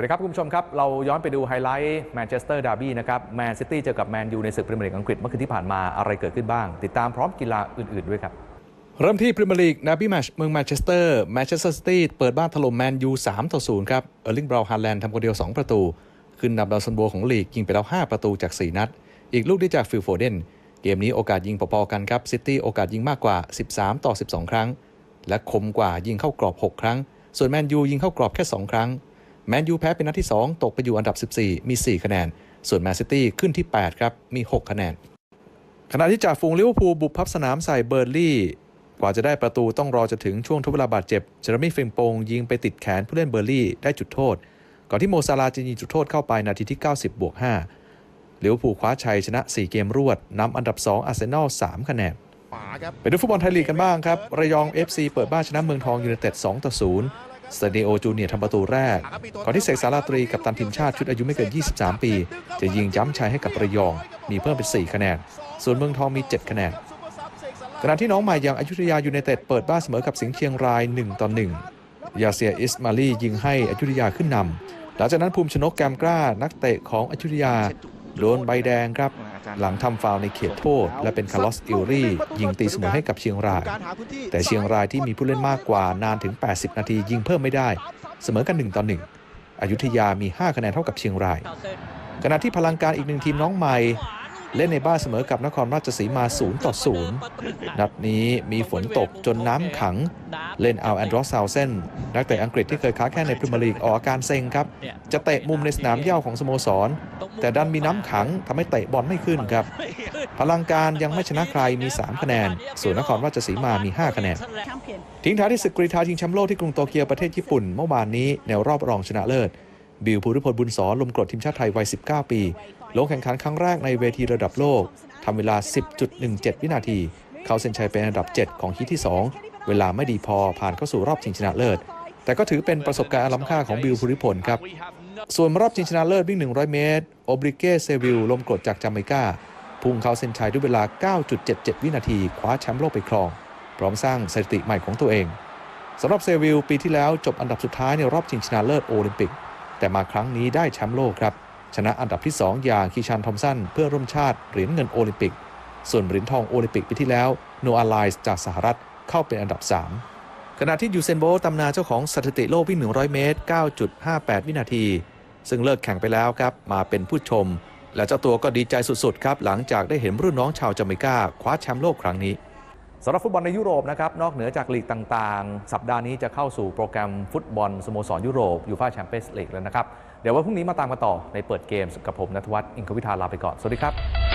วัสดีครับ คุณผู้ชมครับ เราย้อนไปดูไฮไลท์แมนเชสเตอร์ดาร์บี้นะครับแมนซิตี้เจอกับแมนยูในศึกพรีเมียร์ลีกอังกฤษเมื่อคืนที่ผ่านมาอะไรเกิดขึ้นบ้าง ติดตามพร้อมกีฬาอื่น ๆ ด้วยครับ เริ่มที่พรีเมียร์ลีกนาบี้แมชเมืองแมนเชสเตอร์แมนเชสเตอร์ซิตี้เปิดบ้านถล่มแมนยู3ต่อ0ครับเออร์ลิงบราวน์ฮาแลนด์ทำคนเดียว 2 ประตู ขึ้นนำดาวซันโบของลีกยิงไปแล้ว 5 ประตูจาก 4 นัด อีกลูกได้จากฟิลโฟเดนเกมนี้โอกาสยิงพอๆกันครับซิตี้โอกาสยิงมากกว่า 13 ต่อ 12 ครั้ง และคมกว่ายิงเข้ากรอบ 6 ครั้ง ส่วนแมนยูยิงเข้ากรอบแค่ 2 ครั้ง แมนยูแพ้เป็นนัดที่ 2 ตกไปอยู่อันดับ 14 มี 4 คะแนน ส่วนแมนซิตี้ขึ้นที่ 8 ครับ มี 6 คะแนน ขณะที่จ่าฝูงลิเวอร์พูลบุกพับสนามใส่เบอร์ลี่ กว่าจะได้ประตูต้องรอจนถึงช่วงทดเวลาบาดเจ็บ เจอร์มี่ฟิมโปงยิงไปติดแขนผู้เล่นเบอร์ลี่ได้จุดโทษ ก่อนที่โมซาลาห์จะยิงจุดโทษเข้าไปนาทีที่ 90บวก5ลิเวอร์พูลคว้าชัยชนะ 4 เกมรวดนำอันดับ 2 อาร์เซนอล 3 คะแนนขวาครับไปดูฟุตบอลไทยลีกกันบ้างครับ ระยอง FC เปิดบ้านชนะเมืองทองยูไนเต็ด2ต่อ0 สเตดิโอจูเนียร์ทำประตูแรก ก่อนที่เสกสาราตรีกับตันทีมชาติชุดอายุไม่เกิน 23 ปี จะยิงย้ำชัยให้กับระยอง มีเพิ่มเป็น 4 คะแนน ส่วนเมืองทองมี 7 คะแนนขณะที่น้องใหม่อย่างอยุธยายูไนเต็ดเปิดบ้านเสมอกับสิงห์เชียงราย 1 ต่อ 1 ยาเซียอิสมาลียิงให้อยุธยาขึ้นนำหลังจากนั้นภูมิชนกแกมกล้านักเตะของอยุธยาโดนใบแดงครับ หลังทำฟาวล์ในเขตโทษ และเป็นคาร์ลอสอิลรี่ ยิงตีเสมอให้กับเชียงรายการหาพื้นที่แต่เชียงรายที่มีผู้เล่นมากกว่านานถึง 80 นาทียิงเพิ่มไม่ได้ เสมอกัน 1 ต่อ 1อยุธยามี 5 คะแนนเท่ากับเชียงรายขณะที่พลังการอีกหนึ่งทีมน้องใหม่ เล่นในบ้านเสมอกับนครราชสีมา0ต่อ0นัดนี้มีฝนตกจนน้ำขัง เล่นเอาแอนดรอสซาวเซนนักเตะอังกฤษที่เคยค้าแค่ในพรีเมียร์ลีกออกอาการเซ็งครับ จะเตะมุมในสนามเย้าของสโมสร แต่ดันมีน้ำขังทำให้เตะบอลไม่ขึ้นครับ พลังการยังไม่ชนะใครมี 3 คะแนน ส่วนนครราชสีมามี 5 คะแนน ทิ้งท้ายที่ศึกกรีฑาชิงแชมป์โลกที่กรุงโตเกียวประเทศญี่ปุ่นเมื่อวานนี้ในรอบรองชนะเลิศ บิวภูริพลบุญสอนลมกรดทีมชาติไทยวัย 19 ปี ลงแข่งขันครั้งแรกในเวทีระดับโลกทำเวลา 10.17 วินาที เข้าเส้นชัยเป็นอันดับ 7 ของฮีทที่ 2 เวลาไม่ดีพอผ่านเข้าสู่รอบชิงชนะเลิศ แต่ก็ถือเป็นประสบการณ์อล้ำค่าของบิวภูริพลครับ ส่วนรอบชิงชนะเลิศวิ่ง 100 เมตรโอบริเกเซวิลลมกรดจากจาเมกาพุ่งเข้าเส้นชัยด้วยเวลา 9.77 วินาที คว้าแชมป์โลกไปครอง พร้อมสร้างสถิติใหม่ของตัวเองสำหรับเซวิลปีที่แล้วจบอันดับสุดท้ายในรอบชิงชนะเลิศโอลิมปิก แต่มาครั้งนี้ได้แชมป์โลกครับ ชนะอันดับที่ 2 อย่างคีชานทอมสันเพื่อร่วมชาติเหรียญเงินโอลิมปิก ส่วนเหรียญทองโอลิมปิกปีที่แล้วโนอาไลส์จากสหรัฐเข้าเป็นอันดับ 3 ขณะที่ยูเซนโบต์ตำนานเจ้าของสถิติโลกวิ่ง 100 เมตร 9.58 วินาที ซึ่งเลิกแข่งไปแล้วครับมาเป็นผู้ชม และเจ้าตัวก็ดีใจสุดๆครับหลังจากได้เห็นรุ่นน้องชาวจาเมกาคว้าแชมป์โลกครั้งนี้ สำหรับฟุตบอลในยุโรปนะครับนอกเหนือจากลีกต่างๆ สัปดาห์นี้จะเข้าสู่โปรแกรมฟุตบอลสโมสรยุโรปยูฟ่าแชมเปี้ยนส์ลีกแล้วนะครับ เดี๋ยววันพรุ่งนี้มาตามกันต่อในเปิดเกมกับผมนัทวัฒน์อิงควิทาลาไปก่อน สวัสดีครับ